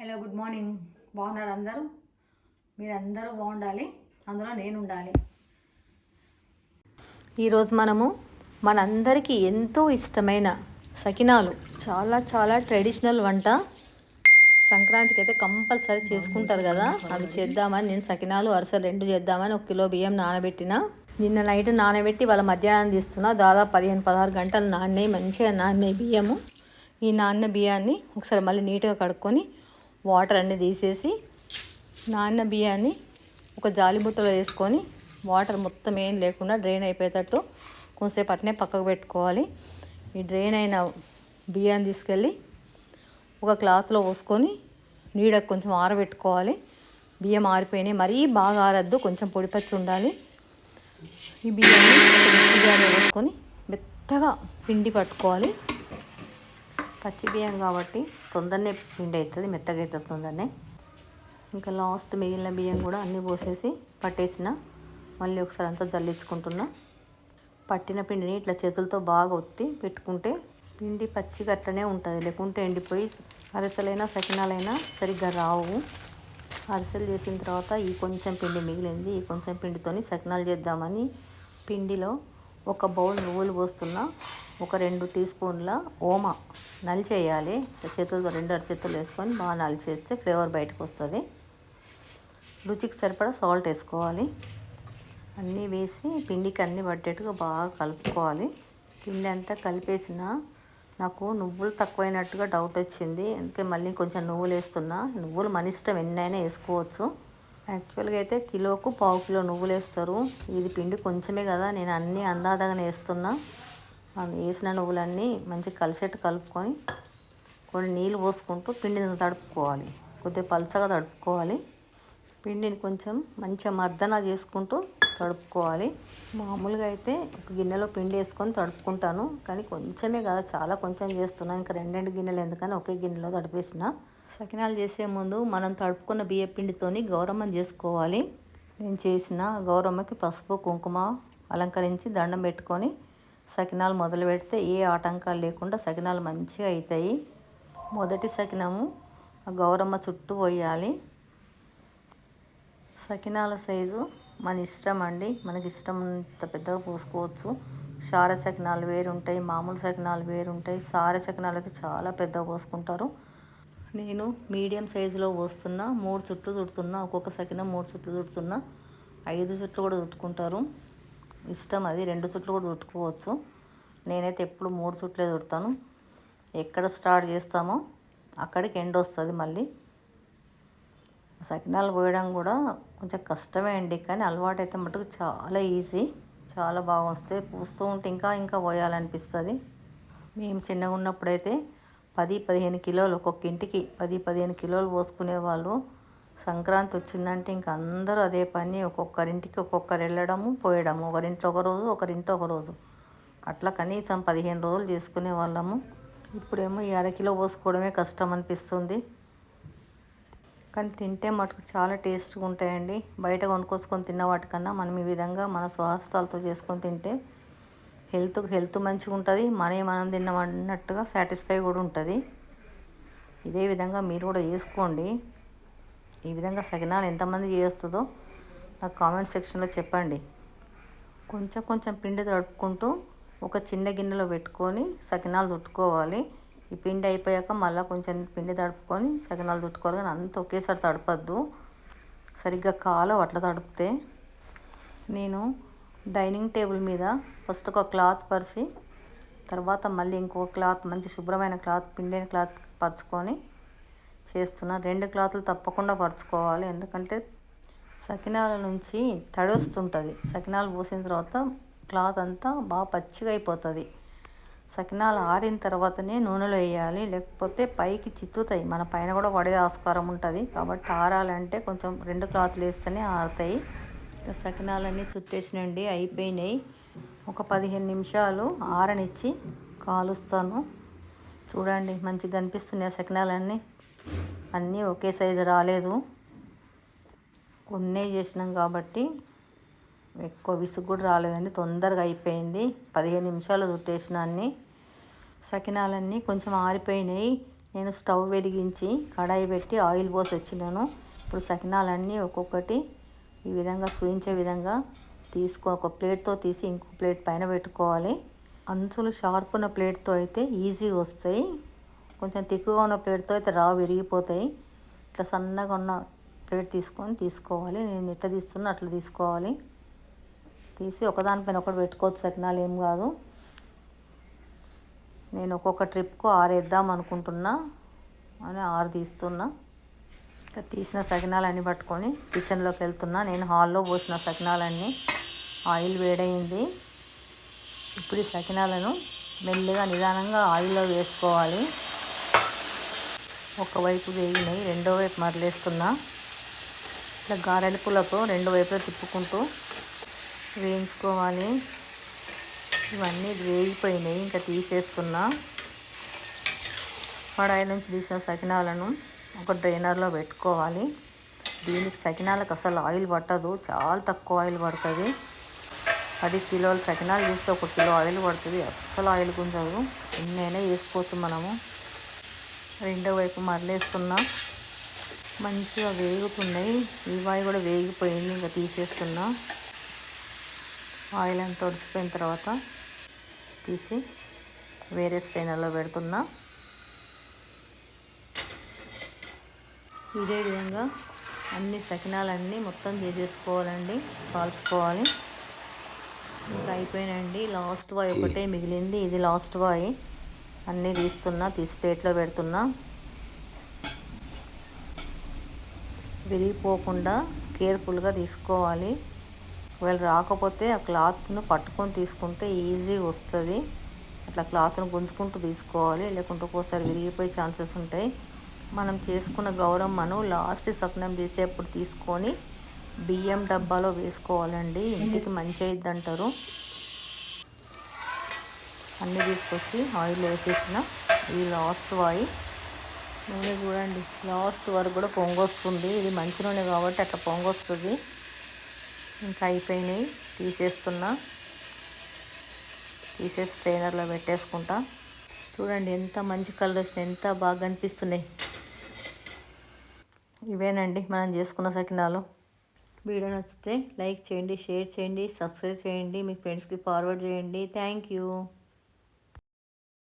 Hello good morning బాగున్నారు అందరూ? మీరందరూ బాగుండాలి. అందులో నేను ఉండాలి ఈరోజు మనము మనందరికీ ఎంతో ఇష్టమైన సకినాలు. చాలా చాలా ట్రెడిషనల్ వంట. సంక్రాంతికి అయితే కంపల్సరీ చేసుకుంటారు కదా. అవి చేద్దామని నేను సకినాలు అరసలు రెండు చేద్దామని ఒక కిలో బియ్యం నానబెట్టిన. నిన్న నైట్ నానబెట్టి వాళ్ళ మధ్యాహ్నం తీస్తున్నా. దాదాపు పదిహేను పదహారు గంటలు నాన్నయ్య మంచిగా నాన్నే బియ్యము. ఈ నాన్న బియ్యాన్ని ఒకసారి మళ్ళీ నీట్గా కడుక్కొని వాటర్ అన్నీ తీసేసి నాన్న బియ్యాన్ని ఒక జాలి బుట్టలో వేసుకొని వాటర్ మొత్తం ఏం లేకుండా డ్రైన్ అయిపోయేటట్టు కొంతసేపు అట్నే పక్కకు పెట్టుకోవాలి. ఈ డ్రైన్ అయిన బియ్యాన్ని తీసుకెళ్ళి ఒక క్లాత్లో పోసుకొని నీడకు కొంచెం ఆరబెట్టుకోవాలి. బియ్యం ఆరిపోయినాయి. మరీ బాగా ఆరద్దు కొంచెం పొడిపచ్చి ఉండాలి. ఈ బియ్యాన్ని బియ్యాన్ని వేసుకొని మెత్తగా పిండి పట్టుకోవాలి. పచ్చి బియ్యం కాబట్టి తొందరనే పిండి అవుతుంది మెత్తగా అవుతుంది తొందరనే. ఇంకా లాస్ట్ మిగిలిన బియ్యం కూడా అన్నీ పోసేసి పట్టేసిన. మళ్ళీ ఒకసారి అంతా జల్లించుకుంటున్నా. పట్టిన పిండిని ఇట్లా చేతులతో బాగా ఒత్తి పెట్టుకుంటే పిండి పచ్చిగా అట్లనే ఉంటుంది. లేకుంటే ఎండిపోయి అరిసెలైనా సకినాలైనా సరిగ్గా రావు. అరిసెలు చేసిన తర్వాత ఈ కొంచెం పిండి మిగిలింది. ఈ కొంచెం పిండితోని సకినాలు చేద్దామని పిండిలో ఒక బౌల్ నువ్వులు పోస్తున్నా ఒక రెండు టీ స్పూన్ల ఓమ నలిచేయాలి. చేతులతో రెండు అరచేతులు వేసుకొని బాగా నలిచేస్తే ఫ్లేవర్ బయటకు వస్తుంది. రుచికి సరిపడా సాల్ట్ వేసుకోవాలి. అన్నీ వేసి పిండికి అన్నీ పట్టేట్టుగా బాగా కలుపుకోవాలి. పిండి అంతా కలిపేసిన నాకు నువ్వులు తక్కువైనట్టుగా డౌట్ వచ్చింది. అందుకే మళ్ళీ కొంచెం నువ్వులు వేస్తున్నా. నువ్వులు మన ఇష్టం ఎన్నైనా వేసుకోవచ్చు. యాక్చువల్గా అయితే కిలోకు పావు కిలో నువ్వులు వేస్తారు. ఇది పిండి కొంచెమే కదా నేను అన్నీ అందాదగానే వేస్తున్నా. వేసిన నువ్వులన్నీ మంచిగా కలిసేట్టు కలుపుకొని కొన్ని నీళ్ళు పోసుకుంటూ పిండిని తడుపుకోవాలి. కొద్దిగా పలసగా తడుపుకోవాలి. పిండిని కొంచెం మంచిగా మర్దన చేసుకుంటూ తడుపుకోవాలి. మామూలుగా అయితే ఒక గిన్నెలో పిండి వేసుకొని తడుపుకుంటాను. కానీ కొంచెమే కదా చాలా కొంచెం చేస్తున్నాను ఇంకా రెండు రెండు గిన్నెలు ఎందుకని ఒకే గిన్నెలో తడిపేసిన. సకినాలు చేసే ముందు మనం తడుపుకున్న బియ్య పిండితోని గౌరమ్మని చేసుకోవాలి. నేను చేసిన గౌరమ్మకి పసుపు కుంకుమ అలంకరించి దండం పెట్టుకొని సకినాలు మొదలు పెడితే ఏ ఆటంకాలు లేకుండా సకినాలు మంచిగా అవుతాయి మొదటి సకినము ఆ గౌరమ్మ చుట్టూ పోయాలి. సకినాల సైజు మన ఇష్టం అండి. మనకి ఇష్టం అంత పెద్దగా పోసుకోవచ్చు. సార సకినాలు వేరు ఉంటాయి మామూలు సకినాలు వేరు ఉంటాయి సకినాలు అయితే చాలా పెద్దగా పోసుకుంటారు. నేను మీడియం సైజులో పోస్తున్నా మూడు చుట్లు చుడుతున్నా ఒక్కొక్క సకిన మూడు చుట్లు చుడుతున్నా ఐదు చుట్లు కూడా చుట్టుకుంటారు ఇష్టం అది రెండు చుట్లు కూడా చుట్టుకోవచ్చు నేనైతే ఎప్పుడు మూడు చుట్లే చుడతాను ఎక్కడ స్టార్ట్ చేస్తామో అక్కడికి ఎండ్ వస్తుంది మళ్ళీ. సకినాలు పోయడం కూడా కొంచెం కష్టమే అండి కానీ అలవాటు అయితే మటుకు చాలా ఈజీ. చాలా బాగా వస్తాయి. పూస్తూ ఉంటే ఇంకా ఇంకా పోయాలనిపిస్తుంది మేము చిన్నగా ఉన్నప్పుడైతే పది పదిహేను కిలోలు ఒక్కొక్క ఇంటికి పది పదిహేను కిలోలు పోసుకునే వాళ్ళు సంక్రాంతి వచ్చిందంటే ఇంక అందరూ అదే పని ఒక్కొక్కరింటికి ఒక్కొక్కరు వెళ్ళడము పోయడము. ఒకరింట్లో ఒక రోజు ఒకరింట్లో ఒక రోజు. అట్లా కనీసం పదిహేను రోజులు చేసుకునే వాళ్ళము. ఇప్పుడేమో ఈ అరకిలో పోసుకోవడమే కష్టం అనిపిస్తుంది. కానీ తింటే మటుకు చాలా టేస్ట్గా ఉంటాయండి. బయట కొనుక్కోసుకొని తిన్న వాటికన్నా మనం ఈ విధంగా మన స్వహస్తాలతో చేసుకొని తింటే హెల్త్ హెల్త్ మంచిగా ఉంటుంది మనీ మనం తిన్నమన్నట్టుగా సాటిస్ఫై కూడా ఉంటుంది. ఇదే విధంగా మీరు కూడా చేసుకోండి. ఈ విధంగా సకినాలు ఎంతమంది చేస్తుందో నాకు కామెంట్ సెక్షన్లో చెప్పండి. కొంచెం కొంచెం పిండి తడుపుకుంటూ ఒక చిన్న గిన్నెలో పెట్టుకొని సకినాలు తుట్టుకోవాలి. ఈ పిండి అయిపోయాక మళ్ళీ కొంచెం పిండి తడుపుకొని సకినాలు తుట్టుకోవాలి కానీ అంత ఒకేసారి తడపద్దు. సరిగ్గా కాలు అట్లా తడిపితే. నేను డైనింగ్ టేబుల్ మీద ఫస్ట్ ఒక క్లాత్ పరిచి తర్వాత మళ్ళీ ఇంకో క్లాత్ మంచి శుభ్రమైన క్లాత్ పిండిన క్లాత్ పరుచుకొని చేస్తున్నా. రెండు క్లాతులు తప్పకుండా పరుచుకోవాలి. ఎందుకంటే సకినాల నుంచి తడుస్తుంటుంది. సకినాలు పోసిన తర్వాత క్లాత్ అంతా బాగా పచ్చిగా అయిపోతుంది. సకినాలు ఆరిన తర్వాతనే నూనెలో వేయాలి. లేకపోతే పైకి చిత్తుతాయి. మన పైన కూడా పడే ఆస్కారం ఉంటుంది. కాబట్టి ఆరాలంటే కొంచెం రెండు క్లాత్లు వేస్తేనే ఆరుతాయి. సకినాలన్నీ చుట్టేసినండి అయిపోయినాయి. ఒక పదిహేను నిమిషాలు ఆరనిచ్చి కాలుస్తాను. చూడండి మంచిగా కనిపిస్తున్నాయి సకినాలన్నీ. అన్నీ ఒకే సైజు రాలేదు. కొన్నే చేసినాం కాబట్టి ఎక్కువ విసుగు కూడా రాలేదండి. తొందరగా అయిపోయింది. పదిహేను నిమిషాలు చుట్టేసిన అన్ని. సకినాలన్నీ కొంచెం ఆరిపోయినాయి. నేను స్టవ్ వెలిగించి కడాయి పెట్టి ఆయిల్ పోసి వచ్చినాను. ఇప్పుడు సకినాలన్నీ ఒక్కొక్కటి ఈ విధంగా చూపించే విధంగా తీసుకో ఒక ప్లేట్తో తీసి ఇంకో ప్లేట్ పైన పెట్టుకోవాలి. అంచులు షార్ప్ ఉన్న ప్లేట్తో అయితే ఈజీగా వస్తాయి. కొంచెం తిక్కుగా ఉన్న ప్లేట్తో అయితే రావు విరిగిపోతాయి. ఇట్లా సన్నగా ఉన్న ప్లేట్ తీసుకొని తీసుకోవాలి. నేను ఎట్లా తీస్తున్నా అట్లా తీసుకోవాలి. తీసి ఒకదానిపైన ఒకటి పెట్టుకోవచ్చు సకినాలు ఏం కాదు. నేను ఒక్కొక్క ట్రిప్కు ఆరేద్దాం అనుకుంటున్నా. అని ఆరు తీస్తున్నా. తీసిన సకినాలన్నీ పట్టుకొని కిచెన్లోకి వెళ్తున్నా. నేను హాల్లో పోసిన సకినాలన్నీ. ఆయిల్ వేడైంది ఇప్పుడు ఈ సకినాలను మెల్లిగా నిదానంగా ఆయిల్లో వేసుకోవాలి. ఒకవైపు వేగినాయి రెండో వైపు మరలేస్తున్నా. ఇట్లా గారెల పులకు రెండు వైపులా తిప్పుకుంటూ వేయించుకోవాలి. ఇవన్నీ వేగిపోయినాయి ఇంకా తీసేస్తున్నా. కడాయి నుంచి తీసిన సకినాలను ఒక డ్రైనర్లో పెట్టుకోవాలి. దీనికి సకినాలకు అసలు ఆయిల్ పట్టదు. చాలా తక్కువ ఆయిల్ పడుతుంది. పది కిలోలు సకినాలు తీస్తే ఒక కిలో ఆయిల్ పడుతుంది. అస్సలు ఆయిల్ గుంజదు. ఎన్నైనా వేసుకోవచ్చు మనము. రెండో వైపు మరలేస్తున్నా. మంచిగా వేగుతున్నాయి. ఇవాయి కూడా వేగిపోయింది. ఇంకా తీసేస్తున్నా. ఆయిల్ అంతా తడిసిపోయిన తర్వాత తీసి వేరే స్ట్రైనర్లో పెడుతున్నా. ఇదే విధంగా అన్ని సకినాలన్నీ మొత్తం చేసేసుకోవాలండి కాల్చుకోవాలి. ఇంకా అయిపోయినండి లాస్ట్ వాయి ఒకటే మిగిలింది. ఇది లాస్ట్ వాయి. అన్నీ తీస్తున్నా తీసి ప్లేట్లో పెడుతున్నా. విరిగిపోకుండా కేర్ఫుల్గా తీసుకోవాలి. ఒకవేళ రాకపోతే ఆ క్లాత్ను పట్టుకొని తీసుకుంటే ఈజీగా వస్తుంది. అట్లా క్లాత్ను గుంజుకుంటూ తీసుకోవాలి. లేకుంటే ఒక్కోసారి విరిగిపోయే ఛాన్సెస్ ఉంటాయి. మనం చేసుకున్న గౌరమ్మను లాస్ట్ సప్నం చేసేప్పుడు తీసుకొని బియ్యం డబ్బాలో వేసుకోవాలండి. ఇంటికి మంచి అయింది అంటారు అన్నీ తీసుకొచ్చి ఆయిల్ వేసేసిన. ఈ లాస్ట్ వాయి. నూనె చూడండి. లాస్ట్ వరకు కూడా పొంగొస్తుంది. ఇది మంచి నూనె కాబట్టి అట్లా పొంగొస్తుంది. ఇంకా అయిపోయినాయి. తీసేస్తున్నా. తీసేసి స్ట్రైనర్లో పెట్టేసుకుంటా. చూడండి ఎంత మంచి కలర్ వచ్చినాయి. ఎంత బాగా అనిపిస్తున్నాయి. ఇవేనండి మనం చేసుకున్న సకినాలు. వీడియో నచ్చితే లైక్ చేయండి షేర్ చేయండి సబ్స్క్రైబ్ చేయండి మీ ఫ్రెండ్స్కి ఫార్వర్డ్ చేయండి. Thank you.